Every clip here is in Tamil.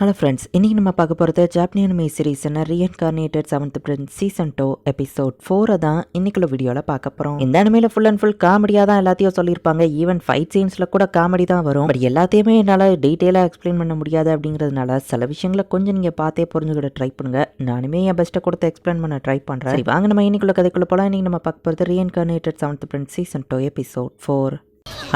ஹலோ ஃப்ரெண்ட்ஸ் இன்றைக்கி நம்ம பார்க்க போகிறது ஜாப்னியன் மே series reincarnated seventh prince season two episode ஃபோரை தான் இன்னைக்குள்ள வீடியோவில் பார்க்க போகிறோம் இந்த அனிமையில் ஃபுல் அண்ட் ஃபுல் காமெடியாக தான் எல்லாத்தையும் சொல்லியிருப்பாங்க. ஈவன் ஃபைட் சீன்ஸில் கூட காமெடி தான் வரும். பட் எல்லாத்தையுமே என்னால் டீட்டெயிலாக எக்ஸ்பிளைன் பண்ண முடியாது அப்படிங்கிறதுனால சில விஷயங்களை கொஞ்சம் நீங்கள் பார்த்தே புரிஞ்சுக்கிட்ட ட்ரை பண்ணுங்க. நானுமே என் பெஸ்ட்டை கொடுத்து எக்ஸ்பிளைன் பண்ண ட்ரை பண்ணுறேன் சரி வாங்க நம்ம இன்னைக்குள்ள கதைக்குள்ள போகலாம் இன்றைக்கி நம்ம பார்க்க போகிறது reincarnated seventh prince season two episode four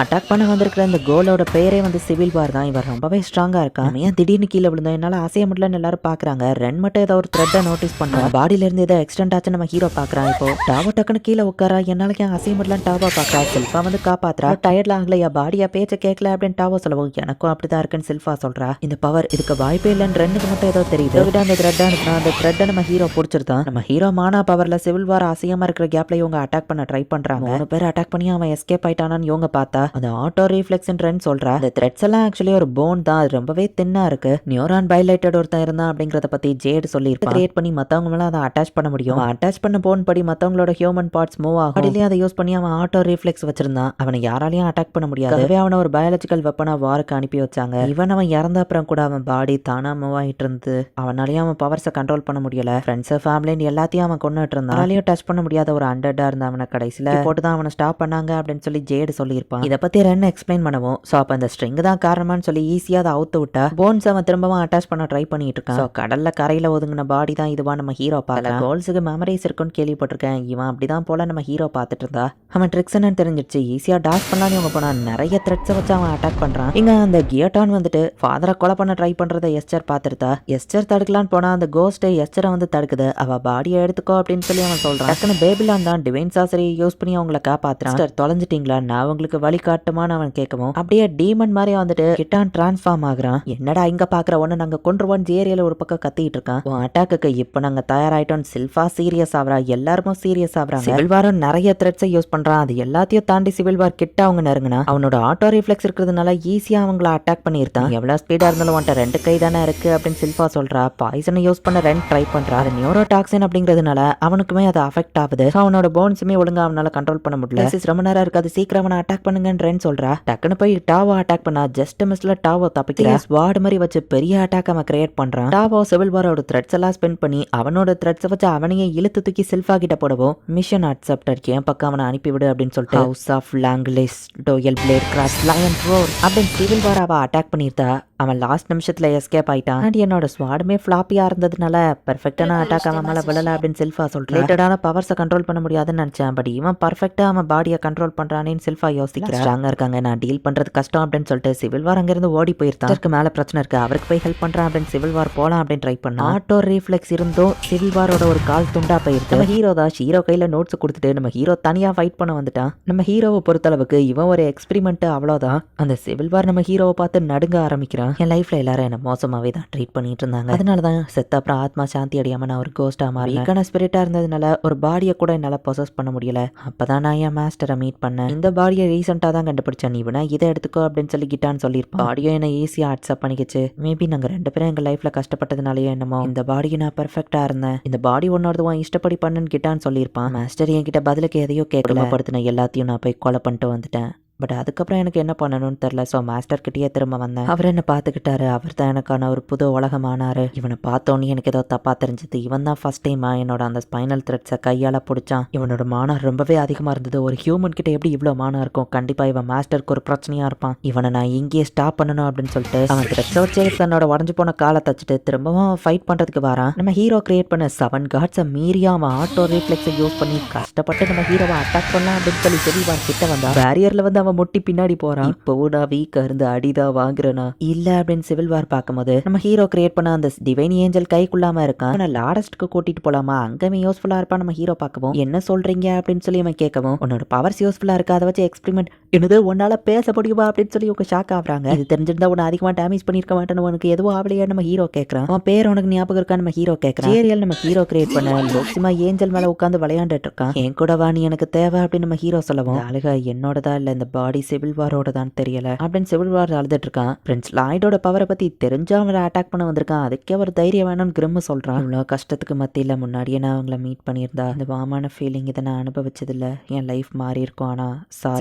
attack பண்ண வந்திருக்கிற இந்த கோலோட பேரே வந்து சிவில் பார் தான். இவர் ரொம்பவே ஸ்ட்ராங்கா இருக்கான். ஏன் திடீர்னு கீழே விழுந்தோம் என்னால அசைய முடியலன்னு எல்லாரும் பாக்குறாங்க. ரென் மட்டும் ஏதோ ஒரு த்ரெட்டை நோட்டீஸ் பண்றான். பாடியில இருந்து ஏதோ எக்ஸ்டெண்ட் ஆச்சு நம்ம ஹீரோ பாக்குறான் இப்போ. டாவோ டக்குன்னு கீழே உட்காரா? என்னால ஏன் அசைய முடியலன்னு டாவோ பாக்குறா? செல்ஃபா வந்து காப்பாத்துறா. டயர்ட்ல ஆகலையா? பாடியா பேச்ச கேட்கல அப்படின்னு டாவோ சொல்லவும் எனக்கும் அப்படிதான் இருக்குன்னு செல்ஃபா சொல்றா. இந்த பவர் இதுக்கு வாய்ப்பே இல்லைன்னு ரெண்டுக்கு மட்டும் ஏதோ தெரியுது. விட அந்த த்ரெட்டை அனுப்புனா அந்த த்ரெட்டை நம்ம ஹீரோ பிடிச்சிருந்தான் நம்ம ஹீரோ மானா பவர்ல சிவில் வார் அசையமாக இருக்கிற கேப்ல இவங்க அட்டாக் பண்ண ட்ரை பண்றாங்க. மூணு பேர் அட்டாக் பண்ணி அவன் எஸ்கேப் ஆயிட்டானான்னு இவங்க பார்த்தா அந்த ஆட்டோ ரீஃப்ளெக்ஸ்ன்றன்னு சொல்றா. அந்த த்ரெட்ஸ் எல்லாம் ஆக்சுவலி ஒரு போன் தான். அது ரொம்பவே தின்னா இருக்கு. நியூரான் பைலைட்டட் ஒருத்தன் இருந்தான் அப்படிங்கறத பத்தி ஜேடு சொல்லியிருப்பான் கிரியேட் பண்ணி மத்தவங்க மேல அதை அட்டாச் பண்ண முடியும். அட்டாச் பண்ண போன் படி மத்தவங்களோட ஹியூமன் பார்ட்ஸ் மூவ் ஆகும். அப்படியே அதை யூஸ் பண்ணி அவன் ஆட்டோ ரீஃப்ளெக்ஸ் வச்சிருந்தான். அவனை யாராலையும் அட்டாக் பண்ண முடியாது. அதுவே அவனை ஒரு பயாலஜிக்கல் வெப்பனா வாருக்கு அனுப்பி வச்சாங்க. இவன் அவன் இறந்த அப்புறம் கூட அவன் பாடி தானா மூவ் ஆயிட்டு இருந்து அவனாலையும் அவன் பவர்ஸை கண்ட்ரோல் பண்ண முடியல. ஃப்ரெண்ட்ஸ் ஃபேமிலின்னு எல்லாத்தையும் அவன் கொண்டுட்டு இருந்தான். டச் பண்ண முடியாத ஒரு அண்டர்டா இருந்த அவனை கடைசியில போட்டு தான் அவனை ஸ்டாப் பண்ணாங்க அப்படின்னு சொல்லி ஜேடு சொல்லியிருப்பான். இதை பத்தி ரெண்டு எக்ஸ்பிளைன் பண்ணவும். ஸோ அப்போ அந்த ஸ்ட்ரிங் தான் காரணமான்னு சொல்லி ஈஸியாக அதை அவுத்து விட்டா போன்ஸ் அவன் திரும்பவும் அட்டாச் பண்ண ட்ரை பண்ணிட்டு இருக்கான். ஸோ கடல்ல கரையில ஒதுங்கின பாடி தான் இதுவா நம்ம ஹீரோ பார்க்கலாம். கோல்ஸுக்கு மெமரிஸ் இருக்குன்னு கேள்விப்பட்டிருக்கேன். இவன் அப்படிதான் போல நம்ம ஹீரோ பார்த்துட்டு இருந்தா. அவன் ட்ரிக்ஸ்னு தெரிஞ்சிருச்சு. ஈஸியாக டாஸ் பண்ணலான்னு இவங்க போனா நிறைய த்ரெட்ஸை வச்சு அவன் அட்டாக் பண்றான். இங்க அந்த கியோட்டான் வந்துட்டு ஃபாதரை கொலை பண்ண ட்ரை பண்றதை எஸ்டர் பார்த்துருத்தா எஸ்டர் தடுக்கலான்னு போனா அந்த கோஸ்ட் எஸ்டரை வந்து தடுக்குது. அவ பாடியை எடுத்துக்கோ அப்படின்னு சொல்லி அவன் சொல்றான். டக்குனு பேபிலான் தான் டிவைன் சாசரி யூஸ் பண்ணி அவங்கள காப்பாத்துறான். எஸ்டர் தொலைஞ்சிட்டீங்களா? நான் உங்களுக்கு வழி காட்டுமான்னு அவன் கேட்கவும் அப்படியே டீமன் மாதிரி வந்துட்டு கிட்டான் டிரான்ஸ்ஃபார்ம் ஆகுறான். என்னடா இங்க பாக்குற ஒண்ணு நாங்க கொன்றுவோம் ஏரியால ஒரு பக்கம் கத்திட்டு இருக்கான். உன் அட்டாக்கு இப்ப நாங்க தயாராயிட்டோம் சில்ஃபா சீரியஸ் ஆகுறா. எல்லாருமே சீரியஸ் ஆகுறாங்க. சிவில் வாரம் நிறைய த்ரெட்ஸை யூஸ் பண்றான். அது எல்லாத்தையும் தாண்டி சிவில் வார் கிட்ட அவங்க நெருங்கினா அவனோட ஆட்டோ ரிஃப்ளெக்ஸ் இருக்கிறதுனால ஈஸியா அவங்கள அட்டாக் பண்ணிருக்கான் எவ்வளவு ஸ்பீடா இருந்தாலும் உன்ட்ட ரெண்டு கை தானே இருக்கு அப்படின்னு சில்ஃபா சொல்றா. பாய்சனை யூஸ் பண்ண ரெண்ட் ட்ரை பண்றா. அது நியூரோ டாக்ஸின் அப்படிங்கிறதுனால அவனுக்குமே அது அஃபெக்ட் ஆகுது. அவனோட போன்ஸுமே ஒழுங்கா அவனால கண்ட்ரோல் பண்ண முடியல. ரொம்ப நேரம் இருக்காது சீக்கிரம் அவனை அட்டாக் பண்ண பண்ணுங்கன்றேன்னு சொல்றா. டக்குன்னு போய் டாவோ அட்டாக் பண்ணா ஜஸ்ட் மிஸ்ல டாவோ தப்பிக்கிறா. ஸ்வாட் மாதிரி வச்சு பெரிய அட்டாக் அவன் கிரியேட் பண்றான். டாவோ சிவில் வாரோட த்ரெட்ஸ் எல்லாம் ஸ்பெண்ட் பண்ணி அவனோட த்ரெட்ஸை வச்சு அவனையே இழுத்து தூக்கி சில்ஃபா கிட்ட போடவும் மிஷன் அக்செப்டட் என் பக்கம் அவனை அனுப்பிவிடு அப்படின்னு சொல்லிட்டு house of லாங்லிஸ் டோயல் blade cross lion roar அப்படின்னு சிவில் வார் அவ அட்டாக் பண்ணியிருந்தா அவன் லாஸ்ட் நிமிஷத்துல எஸ்கேப் ஆயிட்டான். அண்ட் என்னோட ஸ்வாடுமே ஃபிளாப்பியா இருந்ததுனால பெர்ஃபெக்டான அட்டாக் அவன் மேல விழல அப்படின்னு செல்ஃபா சொல்றான் ரிலேட்டடான பவர்ஸை கண்ட்ரோல் பண்ண முடியாதுன்னு நினைச்சேன். பட் இவன் பர்ஃபெக்டா அவன் பாடியை கண்ட்ரோல் பண்றானேன்னு செல்ஃபா யோசிக்கிறான் ஸ்ட்ராங்கா இருக்காங்க. நான் டீல் பண்றது கஷ்டம் அப்படின்னு சொல்லிட்டு சிவில் வார் அங்கிருந்து ஓடி போயிருந்தான். அதற்கு மேல பிரச்சனை இருக்கு. அவருக்கு போய் ஹெல்ப் பண்றான் அப்படின்னு சிவில் வார் போலாம் அப்படின்னு ட்ரை பண்ணா ஆட்டோ ரீஃப்ளெக்ஸ் இருந்தும் சிவில் வாரோட ஒரு கால் துண்டா போயிருக்கு. நம்ம ஹீரோ தான். ஹீரோ கையில நோட்ஸ் கொடுத்துட்டு நம்ம ஹீரோ தனியா ஃபைட் பண்ண வந்துட்டான். நம்ம ஹீரோவை பொறுத்தளவுக்கு இவன் ஒரு எக்ஸ்பெரிமெண்ட் அவ்வளவுதான். அந்த சிவில் வார் நம்ம ஹீரோவை பார்த்து நடுங்க ஆரம்பிக்கிறான். என் லைஃப்ல எல்லாரும் என்ன மோசமாவே தான் ட்ரீட் பண்ணிட்டு இருந்தாங்க அதனால தான் செத்த அப்புறம் ஆத்மா சாந்தி அடையாம நான் ஒரு கோஸ்டா மாறி வீக்கான ஸ்பிரிட்டா இருந்ததுனால ஒரு பாடியை கூட என்னால பொசஸ் பண்ண முடியல. அப்பதான் நான் என் மாஸ்டரை மீட் பண்ணேன். இந்த பாடியை ரீசெண்டா தான் கண்டுபிடிச்சேன். நீ இதை எடுத்துக்கோ அப்படின்னு சொல்லி கிட்டான்னு சொல்லியிருப்பான். பாடியும் என்ன ஈஸியா அட்சப் பண்ணிக்கிச்சு. மேபி நாங்க ரெண்டு பேரும் எங்க லைஃப்ல கஷ்டப்பட்டதுனாலயோ என்னமோ. இந்த பாடியை நான் பெர்ஃபெக்டா இருந்தேன். இந்த பாடி ஒன்னோடது உன் இஷ்டப்படி பண்ணுன்னு கிட்டான்னு சொல்லியிருப்பான். மாஸ்டர் என்கிட்ட பதிலுக்கு எதையோ கேட்கலாப்படுத்தின படுத்தின எல்லாத்தையும் நான் போய் கொலை பண்ணிட்டு வந்துட்டேன். பட் அதுக்கப்புறம் எனக்கு என்ன பண்ணணும்னு தெரில ஸோ மாஸ்டர்கிட்டயே திரும்ப வந்தேன். அவர் என்ன பார்த்துக்கிட்டாரு. அவர் தான் எனக்கான ஒரு புது உலகமானாரு. இவனை பார்த்தோன்னே எனக்கு ஏதோ தப்பாக தெரிஞ்சது. இவன் தான் ஃபர்ஸ்ட் டைமா என்னோட அந்த ஸ்பைனல் த்ரெட்ஸை கையால் பிடிச்சான். இவனோட மானம் ரொம்பவே அதிகமாக இருந்தது. ஒரு ஹியூமன் கிட்ட எப்படி இவ்வளோ மானம் இருக்கும்? கண்டிப்பாக இவன் மாஸ்டருக்கு ஒரு பிரச்சனையாக இருப்பான். இவனை நான் இங்கேயே ஸ்டாப் பண்ணணும் அப்படின்னு சொல்லிட்டு அவன் த்ரெட்ஸை வச்சு தன்னோட உடஞ்சு போன காலை தச்சுட்டு திரும்பவும் ஃபைட் பண்ணுறதுக்கு வரான். நம்ம ஹீரோ கிரியேட் பண்ண செவன் கார்ட்ஸை மீறியா அவன் ஆட்டோ ரீஃப்ளெக்ஸை யூஸ் பண்ணி கஷ்டப்பட்டு நம்ம ஹீரோவை அட்டாக் பண்ணலாம் அப்படின்னு சொல்லி செல்வான் கிட்ட வந்தா பேரியர்ல வந்து அவன் முட்டி பின்னாடி போறான். இப்போவும் நான் வீக்கா இருந்து அடிதான் வாங்குறேனா? இல்ல அப்படின்னு சிவில் வார் பார்க்கும்போது நம்ம ஹீரோ கிரியேட் பண்ண அந்த டிவைன் ஏஞ்சல் கைக்குள்ளாம இருக்கான். அவனை லாரஸ்ட்க்கு கூட்டிட்டு போலாமா? அங்கமே யூஸ்ஃபுல்லா இருப்பான் நம்ம ஹீரோ பார்க்கவும். என்ன சொல்றீங்க அப்படின்னு சொல்லி அவன் கேட்கவும். உன்னோட பவர்ஸ் யூஸ்ஃபுல்லா இருக்கு அதை வச்சு எக்ஸ்பெரிமெண்ட் என்னது உன்னால பேச முடியுமா அப்படின்னு சொல்லி இவங்க ஷாக் ஆகுறாங்க. இது தெரிஞ்சிருந்தா உன்னை அதிகமா டேமேஜ் பண்ணிருக்க மாட்டேன்னு உனக்கு எதுவும் ஆவலையா நம்ம ஹீரோ கேட்கறான். அவன் பேர் உனக்கு ஞாபகம் இருக்கா நம்ம ஹீரோ கேட்கறான். ஏரியல் நம்ம ஹீரோ கிரியேட் பண்ண லோக்சிமா ஏஞ்சல் மேல உட்காந்து விளையாண்டுட்டு இருக்கான். என் கூட வா நீ எனக்கு தேவை அப்படின்னு நம்ம ஹீரோ சொல்லவும். அழுக என்னோடதா இல்ல இந்த பாடி சிவில்வாரோட தான் தெரியல. அப்படின்னு சிவில் வார் அழுதுட்டு இருக்கான் பிரின்ஸ் லாய்டோட பவரை பத்தி தெரிஞ்சா அவரை அட்டாக் பண்ண வந்திருக்கான். அதுக்கே ஒரு தைரியம் வேணும்னு கிரிம்மு சொல்றான். இவ்வளோ கஷ்டத்துக்கு மத்தியில் முன்னாடியே நான் அவங்கள மீட் பண்ணியிருந்தா இந்த வாமான ஃபீலிங் இதை நான் அனுபவிச்சதில்ல. என் லைஃப் மாறி இருக்கும். ஆனா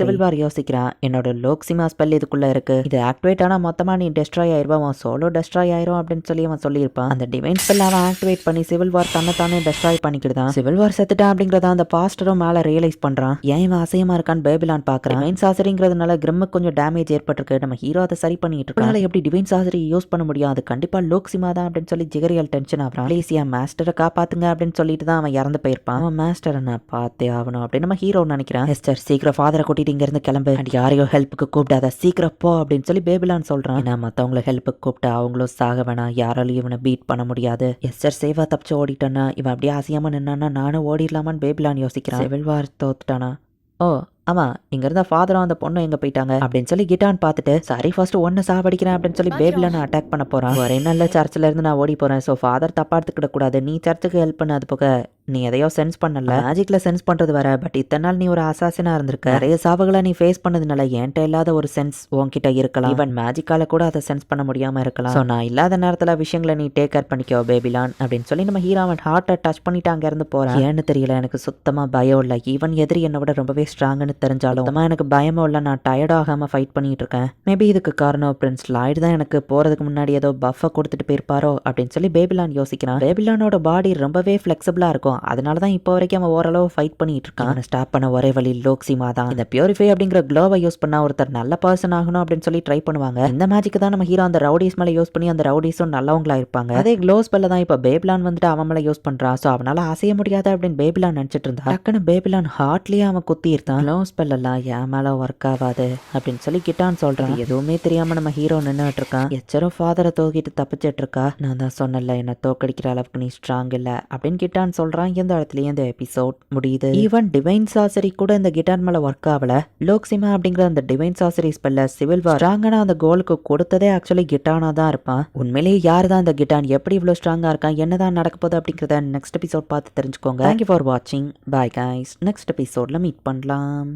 சிவில் வார் யோசிக்கிறான். என்னோட லோக்சிமா ஸ்பெல் இதுக்குள்ள இருக்கு. இது ஆக்டிவேட் ஆனா மொத்தமா நீ டெஸ்ட்ராய் ஆயிருவா? அவன் சோலோ டெஸ்ட்ராய் ஆயிரும் அப்படின்னு சொல்லி அவன் சொல்லியிருப்பான். அந்த டிவைன் ஸ்பெல் அவன் ஆக்டிவேட் பண்ணி சிவில் வார் தன்னைத்தானே டெஸ்ட்ராய் பண்ணிக்கிட்டு சிவில் வார் செத்துட்டான் அப்படிங்கறத அந்த பாஸ்டரும் மேல ரியலைஸ் பண்றான். ஏன் இவன் அசையமா இருக்கான்னு பேபிலான் பாக்குறான் டிவைன் சாசரிங்கிறதுனால கொஞ்சம் டேமேஜ் ஏற்பட்டிருக்கு. நம்ம ஹீரோ அதை சரி பண்ணிட்டு இருக்கனால எப்படி டிவைன் சாசரி யூஸ் பண்ண முடியும்? அது லோக் லோக்சிமா தான் அப்படின்னு சொல்லி ஜிகரியல் டென்ஷன் ஆகிறான். மலேசியா மாஸ்டரை காப்பாத்துங்க அப்படின்னு சொல்லிட்டு தான் அவன் இறந்து போயிருப்பான். அவன் மாஸ்டரை நான் பார்த்தே ஆகணும் அப்படின்னு நம்ம ஹீரோ நினைக்கிறான். எஸ்டர் சீக்கிரம் ஃபாதரை கூட்டிட்டு இங்கிருந்து கிளம்பு. அண்ட் யாரையோ ஹெல்ப்புக்கு கூப்பிடாத சீக்கிரம் போ அப்படின்னு சொல்லி பேபிலான் சொல்றான். நான் மற்றவங்கள ஹெல்ப்புக்கு கூப்பிட்டு அவங்களும் சாக வேணாம். யாராலையும் இவனை பீட் பண்ண முடியாது. எஸ்டர் சேவா தப்பிச்சு ஓடிட்டானா இவன் அப்படியே அசையாம நின்னானா நானும் ஓடிடலாமான்னு பேபிலான் யோசிக்கிறான். Civil war தோத்துட்டானா? ஓ ஆமா இங்க இருந்த ஃபாதரும் அந்த பொண்ணு எங்க போயிட்டாங்க? அப்படின்னு சொல்லி கிட்டான் பார்த்துட்டு சாரி ஃபர்ஸ்ட் ஒன்னு சாவடிக்கிறேன் அப்படின்னு சொல்லி பேபிலான அட்டாக் பண்ண போறான். ஒரே நல்ல சர்ச்சில் இருந்து நான் ஓடி போறேன். ஸோ ஃபாதர் தப்பா எடுத்துக்கிட கூடாது. நீ சர்ச்சுக்கு ஹெல்ப் பண்ண அது போக நீ எதையோ சென்ஸ் பண்ணல. மேஜிக்ல சென்ஸ் பண்றது வர பட் இத்தனை நாள் நீ ஒரு அசாசினா இருந்திருக்க. நிறைய சாவுகளை நீ ஃபேஸ் பண்ணதுனால என்கிட்ட இல்லாத ஒரு சென்ஸ் உன்கிட்ட இருக்கலாம். ஈவன் மேஜிக்கால கூட அதை சென்ஸ் பண்ண முடியாம இருக்கலாம். ஸோ நான் இல்லாத நேரத்துல விஷயங்களை நீ டேக் கேர் பண்ணிக்கோ பேபிலான் அப்படின்னு சொல்லி நம்ம ஹீரோவன் ஹார்ட்டை டச் பண்ணிட்டு அங்க இருந்து போறான். ஏன்னு தெரியல எனக்கு சுத்தமா பயம் இல்லை. ஈவன் எதிரி என்னை விட ரொம்பவே ஸ்ட்ராங்னு தெரிஞ்சாலும். எனக்கு பயமும் இல்லை நான் டயர்ட் ஆகாம ஃபைட் பண்ணிட்டு இருக்கேன். மேபி இதுக்கு காரணம் பிரின்ஸ் லாய்டு தான் எனக்கு போறதுக்கு முன்னாடி ஏதோ பஃபை கொடுத்துட்டு போயிருப்பாரோ அப்படின்னு சொல்லி பேபிலான் யோசிக்கிறான். பேபிலானோட பாடி ரொம்பவே ஃபிளெக்சிபிளா இருக்கும். அதனால தான் இப்போ வரைக்கும் அவன் ஓரளவு ஃபைட் பண்ணிட்டு இருக்கான். ஸ்டாப் பண்ண ஒரே வழி லோக்சிமா தான். இந்த பியூரிஃபை அப்படிங்கிற க்ளோவை யூஸ் பண்ணா ஒருத்தர் நல்ல பர்சன் ஆகணும் அப்படின்னு சொல்லி ட்ரை பண்ணுவாங்க. இந்த மேஜிக்கு தான் நம்ம ஹீரோ அந்த ரவுடிஸ் மேல யூஸ் பண்ணி அந்த ரவுடிஸும் நல்லவங்களா இருப்பாங்க. அதே க்ளோ ஸ்பெல்ல தான் இப்போ பேபிலான் வந்துட்டு அவன் மேல யூஸ் பண்றான். ஸோ அவனால அசைய முடியாது அப்படின்னு பேபிலான் நினைச்சிட்டு இருந்தா டக்குன்னு பேபிலான் ஹார்ட்லயே அவன் குத்தி இருந்தான் க்ளோ ஸ்பெல் எல்லாம் என் மேல ஒர்க் ஆகாது அப்படின்னு சொல்லி கிட்டான் சொல்றான். எதுவுமே தெரியாம நம்ம ஹீரோ நின்னுட்டு இருக்கான். எச்சரும் ஃபாதரை தூக்கிட்டு தப்பிச்சிட்டு இருக்கா? நான் தான் சொன்னல என்ன தோக்கடிக்கிற அளவுக்கு நீ ஸ்ட்ராங் இல்ல அப்படின்னு கிட்டான் சொல்றான். எந்த இடத்துலயே இந்த எபிசோட் முடியுது. ஈவன் டிவைன் சாசரி கூட இந்த கிட்டார் மேல ஒர்க் ஆகல. லோக்சிமா அப்படிங்கிற அந்த டிவைன் சாசரி ஸ்பெல்ல சிவில் வார் ஸ்ட்ராங்கான அந்த கோலுக்கு கொடுத்ததே ஆக்சுவலி கிட்டானா தான் இருப்பான். உண்மையிலேயே யார் தான் இந்த கிட்டான் எப்படி இவ்வளவு ஸ்ட்ராங்கா இருக்கான் என்னதான் நடக்க போகுது அப்படிங்கறத நெக்ஸ்ட் எபிசோட் பார்த்து தெரிஞ்சுக்கோங்க. தேங்க்யூ ஃபார் வாட்சிங் பாய் கைஸ் நெக்ஸ்ட் எபிசோட்ல மீட் பண்ணலாம்.